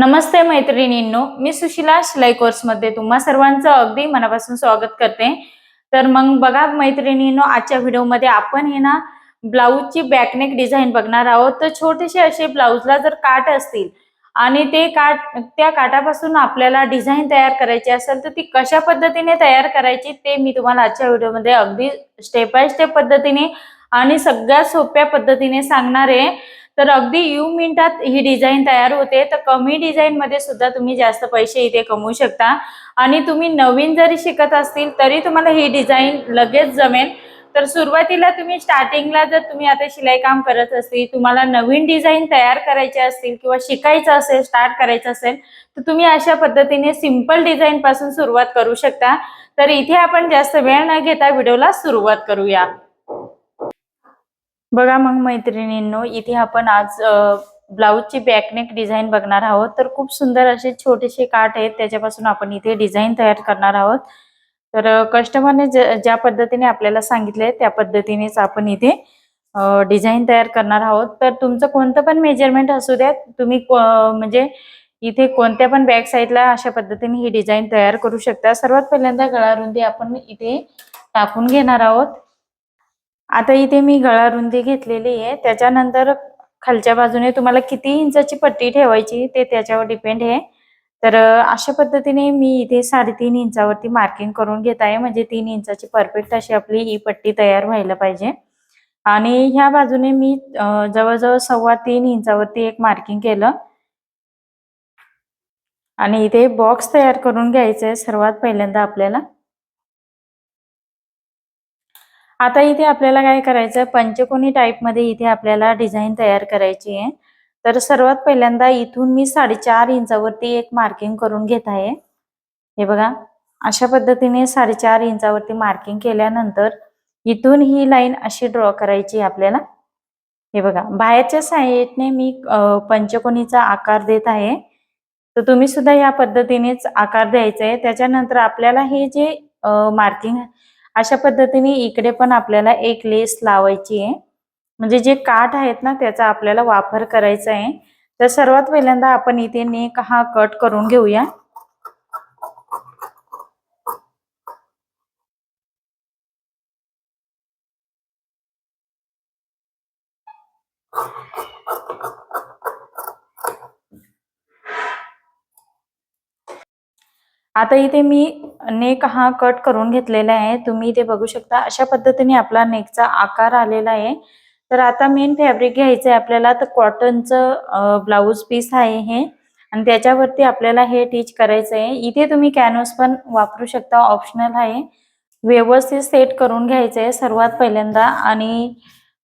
नमस्ते मैत्रिणींनो मी सुशिला शिलाई कोर्समध्ये तुम्हा सर्वांचं अगदी मनापासून स्वागत करते. तर मग बघा मैत्रिणींनो आजच्या व्हिडिओमध्ये आपण हे ना ब्लाऊजची बॅकनेक डिझाईन बघणार आहोत. तर छोटेसे असे ब्लाऊजला जर काट असतील आणि ते काट त्या काटापासून आपल्याला डिझाईन तयार करायची असेल तर ती कशा पद्धतीने तयार करायची ते मी तुम्हाला आजच्या व्हिडिओमध्ये अगदी स्टेप बाय स्टेप पद्धतीने आणि सगळ्यात सोप्या पद्धतीने सांगणार आहे. तर अगदी यू मिनिटात ही डिझाईन तयार होते. तर कमी डिझाईन मध्ये सुद्धा तुम्ही जास्त पैसे इथे कमवू शकता. आणि तुम्ही नवीन जरी शिकत असतील तरी तुम्हाला ही डिझाईन लगेच जमेल. तर सुरुवातीला तुम्ही स्टार्टिंगला जर तुम्ही आता शिलाई काम करत असतील तुम्हाला नवीन डिझाईन तयार करायचे असतील किंवा शिकायचं असेल स्टार्ट करायचं असेल तर तुम्ही अशा पद्धतीने सिंपल डिझाईन पासून सुरुवात करू शकता. तर इथे आपण जास्त वेळ न घेता व्हिडिओला सुरुवात करूया. बघा मग मैत्रिणींनो इथे आपण आज ब्लाऊजची बॅकनेक डिझाईन बघणार आहोत. तर खूप सुंदर असे छोटेसे काठ आहेत. त्याच्यापासून आपण इथे डिझाईन तयार करणार आहोत. तर कस्टमरने ज्या पद्धतीने आपल्याला सांगितले त्या पद्धतीनेच आपण इथे डिझाईन तयार करणार आहोत. तर तुमचं कोणतं पण मेजरमेंट असू द्या तुम्ही म्हणजे इथे कोणत्या पण बॅक साईडला अशा पद्धतीने ही डिझाईन तयार करू शकता. सर्वात पहिल्यांदा गळारुंदी आपण इथे टाकून घेणार आहोत. आता इथे मी गळा रुंदी घेतलेली आहे. त्याच्यानंतर खालच्या बाजूने तुम्हाला किती इंचाची पट्टी ठेवायची ते त्याच्यावर डिपेंड आहे. तर अशा पद्धतीने मी इथे साडेतीन इंचावरती मार्किंग करून घेत आहे. म्हणजे तीन इंचाची परफेक्ट अशी आपली ही पट्टी तयार व्हायला पाहिजे. आणि ह्या बाजूने मी जवळजवळ सव्वा तीन इंचावरती एक मार्किंग केलं. आणि इथे बॉक्स तयार करून घ्यायचं आहे सर्वात पहिल्यांदा आपल्याला. आता इथे आपल्याला काय करायचं पंचकोनी टाईपमध्ये इथे आपल्याला डिझाईन तयार करायची आहे. तर सर्वात पहिल्यांदा इथून मी साडेचार इंचावरती एक मार्किंग करून घेत आहे. हे बघा अशा पद्धतीने साडेचार इंचावरती मार्किंग केल्यानंतर इथून ही लाईन अशी ड्रॉ करायची आपल्याला. हे बघा बाहेरच्या साईडने मी पंचकोनीचा आकार देत आहे. तर तुम्ही सुद्धा या पद्धतीनेच आकार द्यायचा आहे त्याच्यानंतर आपल्याला हे जे मार्किंग अशा पद्धतीने इकडे पण आपल्याला एक लेस लावायची आहे. म्हणजे जे काठ आहेत ना त्याचा आपल्याला वापर करायचा आहे. तर सर्वात पहिल्यांदा आपण इथे नेक हा कट करून घेऊया. आता इथे मी नेक हा कट करून घेतलेला आहे. तुम्ही ते बघू शकता अशा पद्धतीने आपला नेकचा आकार आलेला आहे. तर आता मेन फॅब्रिक घ्यायचं आहे. आपल्याला तर कॉटनचं ब्लाऊज पीस आहे हे. आणि त्याच्यावरती आपल्याला हे टीच करायचं आहे. इथे तुम्ही कॅनव्हस पण वापरू शकता. ऑप्शनल आहे. व्यवस्थित सेट करून घ्यायचं आहे सर्वात पहिल्यांदा. आणि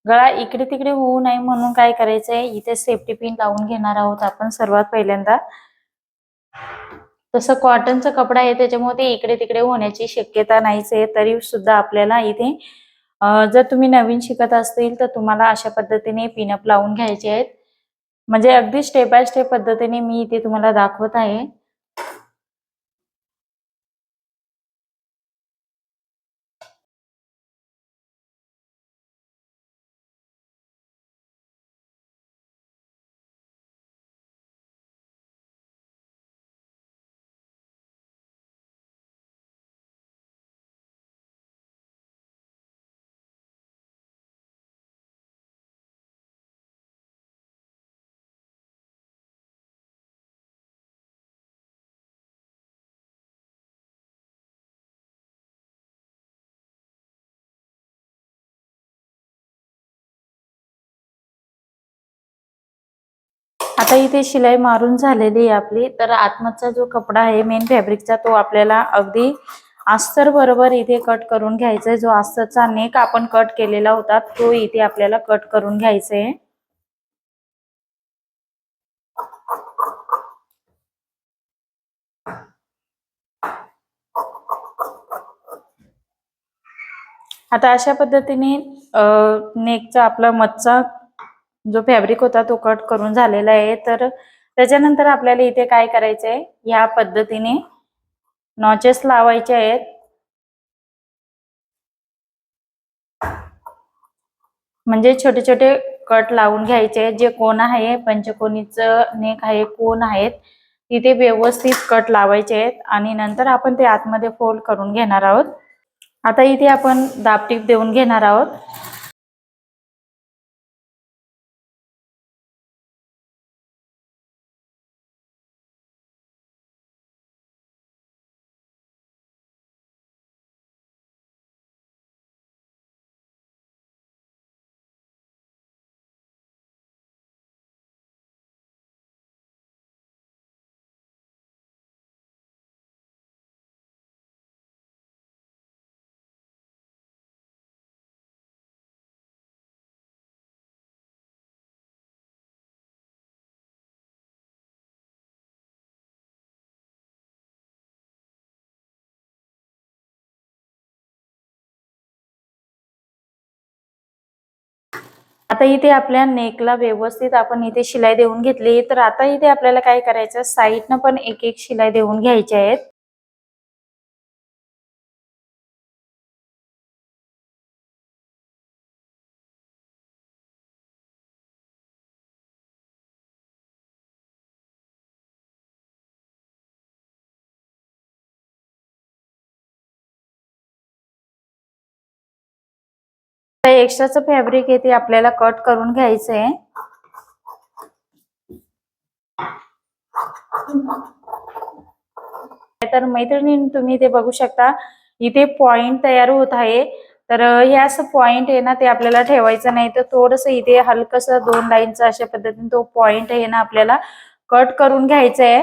गळा इकडे तिकडे होऊ नये म्हणून काय करायचं आहे? इथे सेफ्टी पिन लावून घेणार आहोत आपण सर्वात पहिल्यांदा. तसं कॉटनचा कपडा आहे त्याच्यामुळे ते इकडे तिकडे होण्याची शक्यता नाहीच आहे तरी सुद्धा आपल्याला इथे जर तुम्ही नवीन शिकत असतील तर तुम्हाला अशा पद्धतीने पिनअप लावून घ्यायचे आहेत. म्हणजे अगदी स्टेप बाय स्टेप पद्धतीने मी इथे तुम्हाला दाखवत आहे. आता इथे शिलाई मारून झालेली आहे आपली. तर आतमधचा जो कपडा आहे मेन फॅब्रिकचा तो आपल्याला अगदी अस्तर बरोबर इथे कट करून घ्यायचा आहे. जो अस्तरचा नेक आपण कट केलेला होता तो इथे आपल्याला कट करून घ्यायचा आहे. आता अशा पद्धतीने नेकचा आपला मधचा जो फॅब्रिक होता तो कट करून झालेला आहे. तर त्याच्यानंतर आपल्याला इथे काय करायचं आहे या पद्धतीने नॉचेस लावायचे आहेत. म्हणजे छोटे छोटे कट लावून घ्यायचे जे कोण आहे पंचकोनीचं नेक आहे कोण आहेत तिथे व्यवस्थित कट लावायचे आहेत. आणि नंतर आपण ते आतमध्ये फोल्ड करून घेणार आहोत. आता इथे आपण दाबटीप देऊन घेणार आहोत. आता इथे आपल्या नेकला व्यवस्थित आपण इथे शिलाई देऊन घेतली तर आता इथे आपल्याला काय करायचं साईडनं पण एक एक शिलाई देऊन घ्यायच्या आहेत. एक्स्ट्राचं फॅब्रिक आहे ते आपल्याला कट करून घ्यायचं आहे तर मैत्रिणी तुम्ही ते बघू शकता इथे पॉइंट तयार होत आहे. तर हे असं पॉइंट आहे ना ते आपल्याला ठेवायचं नाही. तर थोडस इथे हलकस दोन लाईनचं अशा पद्धतीने तो पॉइंट आहे ना आपल्याला कट करून घ्यायचं आहे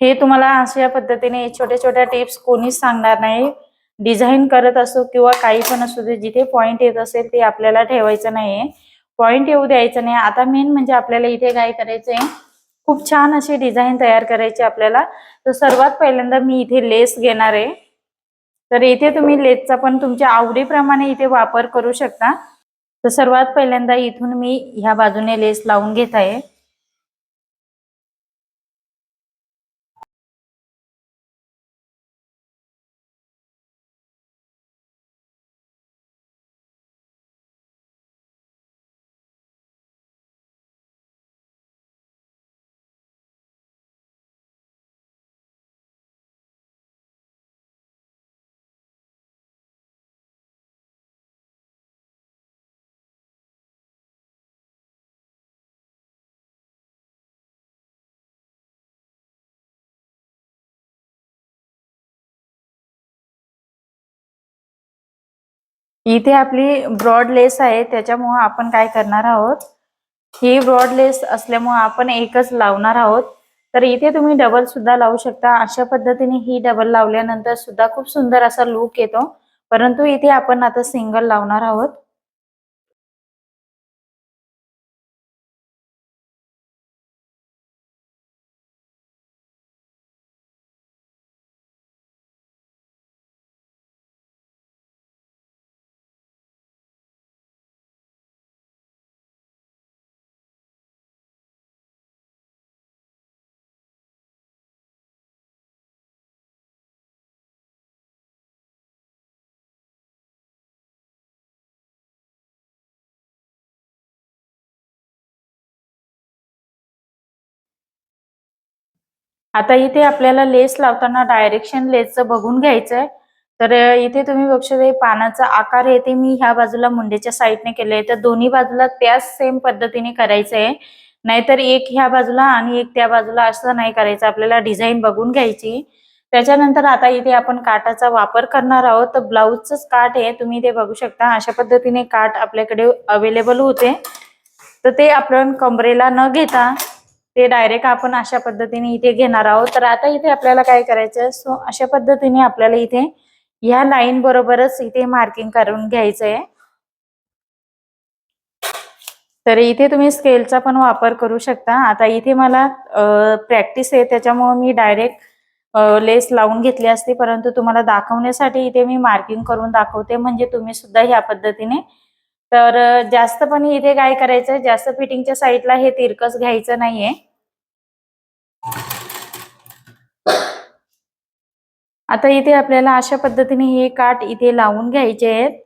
हे तुम्हाला अशा पद्धतीने छोट्या छोट्या टिप्स कोणीच सांगणार नाही. डिझाईन करत असो किंवा काही पण असू दे जिथे पॉईंट येत असेल ते आपल्याला ठेवायचं नाहीये. पॉईंट येऊ द्यायचं नाही. आता मेन म्हणजे आपल्याला इथे काय करायचंय खूप छान अशी डिझाईन तयार करायची आपल्याला. तर सर्वात पहिल्यांदा मी इथे लेस घेणार आहे. तर इथे तुम्ही लेसचा पण तुमच्या आवडीप्रमाणे इथे वापर करू शकता. तर सर्वात पहिल्यांदा इथून मी ह्या बाजूने लेस लावून घेत आहे. इथे आपली ब्रॉड लेस आहे त्याच्यामुळं आपण काय करणार आहोत? ही ब्रॉड लेस असल्यामुळं आपण एकच लावणार आहोत. तर इथे तुम्ही डबल सुद्धा लावू शकता. अशा पद्धतीने ही डबल लावल्यानंतर सुद्धा खूप सुंदर असा लुक येतो. परंतु इथे आपण आता सिंगल लावणार आहोत. आता इथे आपल्याला लेस लावताना डायरेक्शन लेसचं बघून घ्यायचं आहे तर इथे तुम्ही बघू शकता पानाचा आकार येते ते मी ह्या बाजूला मुंडेच्या साईडने केलंय. तर दोन्ही बाजूला त्याच सेम पद्धतीने करायचं आहे नाहीतर एक ह्या बाजूला आणि एक त्या बाजूला असं नाही करायचं. आपल्याला डिझाईन बघून घ्यायची. त्याच्यानंतर आता इथे आपण काटाचा वापर करणार आहोत. तर ब्लाऊजच काट आहे. तुम्ही ते बघू शकता. अशा पद्धतीने काट आपल्याकडे अवेलेबल होते. तर ते आपण कमरेला न घेता ते डायरेक्ट आपण अशा पद्धतीने इथे घेणार आहोत. तर आता इथे आपल्याला काय करायचं सो अशा पद्धतीने आपल्याला इथे ह्या लाईन बरोबरच इथे मार्किंग करून घ्यायचंय. तर इथे तुम्ही स्केलचा पण वापर करू शकता. आता इथे मला प्रॅक्टिस आहे. त्याच्यामुळे मी डायरेक्ट लेस लावून घेतली असते. परंतु तुम्हाला दाखवण्यासाठी इथे मी मार्किंग करून दाखवते. म्हणजे तुम्ही सुद्धा ह्या पद्धतीने तर जास्त पण इथे काय करायचं जास्त फिटिंगच्या साईडला हे तिरकस घ्यायचं नाहीये. आता इथे आपल्याला अशा पद्धतीने हे काट इथे लावून घ्यायचे आहेत.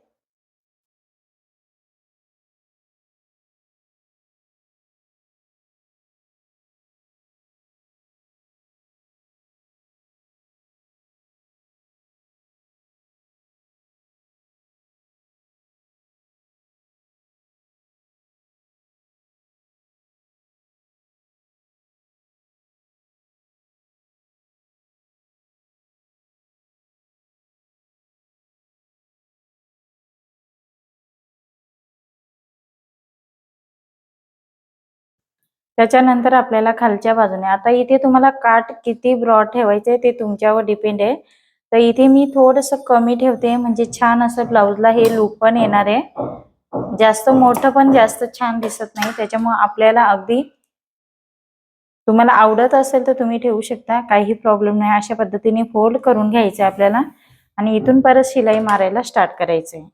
त्याच्यानंतर आपल्याला खालच्या बाजूने. आता इथे तुम्हाला काठ किती ब्रॉड ठेवायचे ते तुमच्यावर डिपेंड आहे. तर इथे मी थोडस कमी ठेवते म्हणजे छान असं ब्लाऊजला हे लूप पण येणार आहे. जास्त मोठं पण जास्त छान दिसत नाही त्याच्यामुळे आपल्याला अगदी तुम्हाला आवडत असेल तर तुम्ही ठेवू शकता काही प्रॉब्लेम नाही. अशा पद्धतीने फोल्ड करून घ्यायचं आपल्याला. आणि इथून परत शिलाई मारायला स्टार्ट करायचं आहे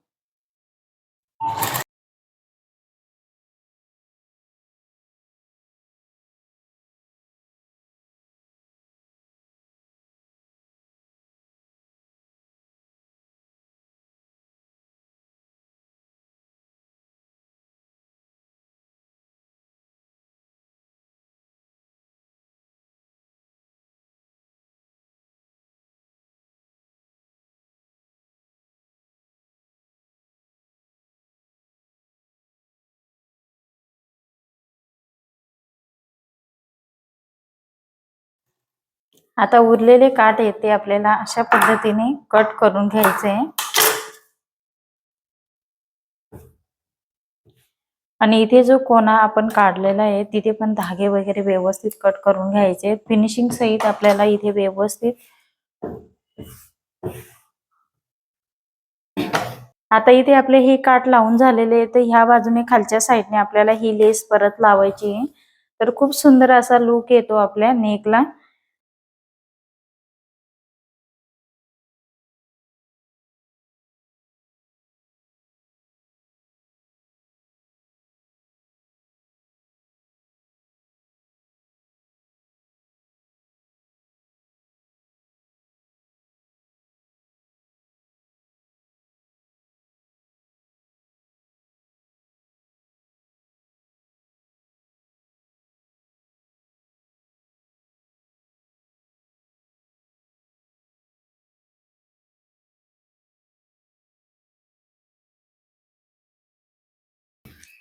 आता उरलेले काठ आहेत ते आपल्याला अशा पद्धतीने कट करून घ्यायचे आणि इथे जो कोणा आपण काढलेला आहे तिथे पण धागे वगैरे व्यवस्थित कट करून घ्यायचे फिनिशिंग सहित आपल्याला इथे व्यवस्थित आता इथे आपले हे काठ लावून झालेले आहे तर ह्या बाजूने खालच्या साईडने आपल्याला ही लेस परत लावायची आहे. तर खूप सुंदर असा लुक येतो आपल्या नेकला.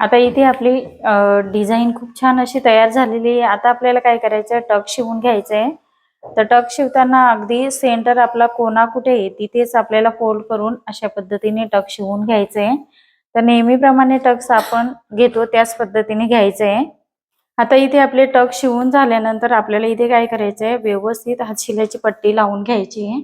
आता इथे आपली डिझाईन खूप छान अशी तयार झालेली आहे. आता आपल्याला काय करायचं टक शिवून घ्यायचं आहे तर टक शिवताना अगदी सेंटर आपला कोणा कुठे आहे तिथेच आपल्याला फोल्ड करून अशा पद्धतीने टक शिवून घ्यायचं आहे तर नेहमीप्रमाणे टक्स आपण घेतो त्याच पद्धतीने घ्यायचं आहे आता इथे आपले टक शिवून झाल्यानंतर आपल्याला इथे काय करायचं आहे व्यवस्थित हात पट्टी लावून घ्यायची आहे.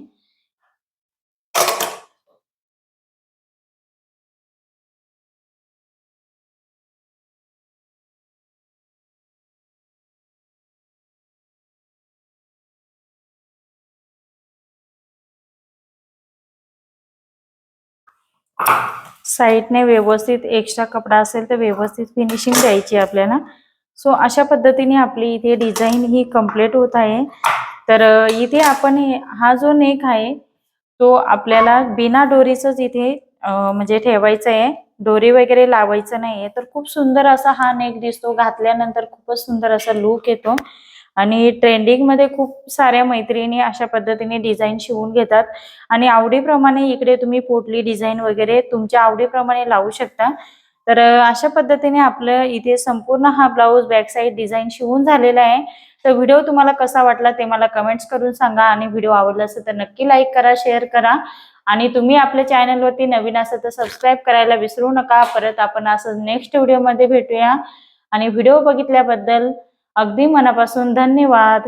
साईडने व्यवस्थित एक्स्ट्रा कपडा असेल तर व्यवस्थित फिनिशिंग द्यायची आपल्याला. सो अशा पद्धतीने आपली इथे डिझाईन ही कंप्लीट होत आहे. तर इथे आपण हा जो नेक आहे तो आपल्याला बिना डोरीचंच इथे म्हणजे ठेवायचं आहे. डोरी वगैरे लावायचं नाहीये. तर खूप सुंदर असा हा नेक दिसतो. घातल्यानंतर खूपच सुंदर असा लुक येतो. आणि ट्रेंडिंगमध्ये खूप साऱ्या मैत्रिणी अशा पद्धतीने डिझाईन शिवून घेतात. आणि आवडीप्रमाणे इकडे तुम्ही पोटली डिझाईन वगैरे तुमच्या आवडीप्रमाणे लावू शकता. तर अशा पद्धतीने आपलं इथे संपूर्ण हा ब्लाऊज बॅक साईड डिझाईन शिवून झालेला आहे. तर व्हिडिओ तुम्हाला कसा वाटला ते मला कमेंट्स करून सांगा आणि व्हिडिओ आवडला असेल तर नक्की लाईक करा शेअर करा. आणि तुम्ही आपल्या चॅनलवरती नवीन असं तर सबस्क्राईब करायला विसरू नका. परत आपण असं नेक्स्ट व्हिडिओमध्ये भेटूया. आणि व्हिडिओ बघितल्याबद्दल अगदी मनापासून धन्यवाद.